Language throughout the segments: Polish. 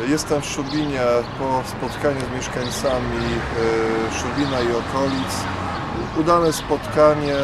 Jestem w Szubinie po spotkaniu z mieszkańcami e, Szubina i okolic. Udane spotkanie,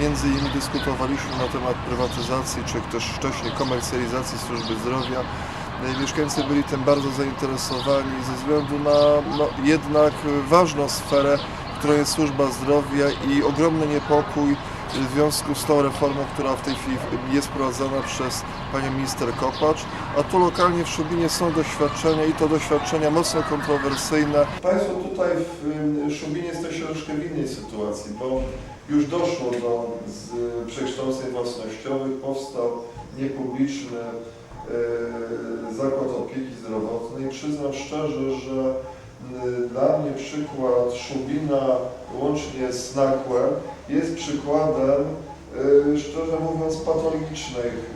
między innymi dyskutowaliśmy na temat prywatyzacji, czy też wcześniej komercjalizacji służby zdrowia. E, Mieszkańcy byli tym bardzo zainteresowani ze względu na no, jednak ważną sferę, którą jest służba zdrowia i ogromny niepokój w związku z tą reformą, która w tej chwili jest prowadzona przez panią minister Kopacz, a tu lokalnie w Szubinie są doświadczenia i to doświadczenia mocno kontrowersyjne. Państwo tutaj w Szubinie jesteście troszkę w innej sytuacji, bo już doszło do przekształceń własnościowych, powstał niepubliczny e, zakład opieki zdrowotnej. Przyznam szczerze, że y, dla mnie przykład Szubina łącznie z Nakłem jest przykładem, y, szczerze mówiąc, patologicznych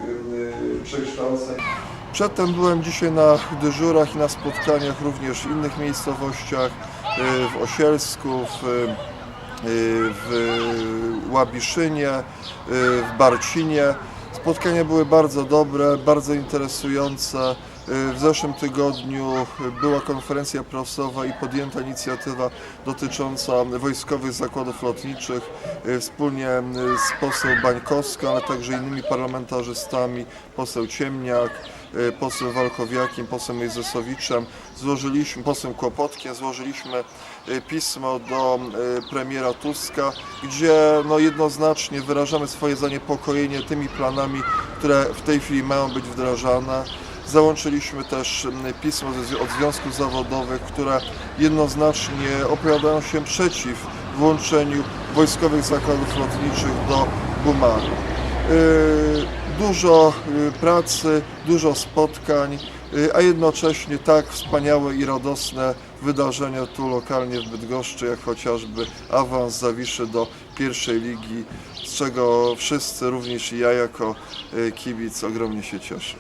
y, przekształceń. Przedtem byłem dzisiaj na dyżurach i na spotkaniach również w innych miejscowościach, y, w Osielsku, w, y, w Łabiszynie, y, w Barcinie. Spotkania były bardzo dobre, bardzo interesujące. W zeszłym tygodniu była konferencja prasowa i podjęta inicjatywa dotycząca wojskowych zakładów lotniczych wspólnie z poseł Bańkowską, ale także innymi parlamentarzystami, poseł Ciemniak, poseł Walkowiakiem, poseł Mejzesowiczem, złożyliśmy, posłem Kłopotkiem, złożyliśmy pismo do y, premiera Tuska, gdzie no, jednoznacznie wyrażamy swoje zaniepokojenie tymi planami, które w tej chwili mają być wdrażane. Załączyliśmy też pismo od związków zawodowych, które jednoznacznie opowiadają się przeciw włączeniu wojskowych zakładów lotniczych do Bumaru. Yy, Dużo yy, pracy, dużo spotkań, yy, a jednocześnie tak wspaniałe i radosne wydarzenia tu lokalnie w Bydgoszczy, jak chociażby awans Zawiszy do pierwszej ligi, z czego wszyscy, również i ja jako kibic, ogromnie się cieszę.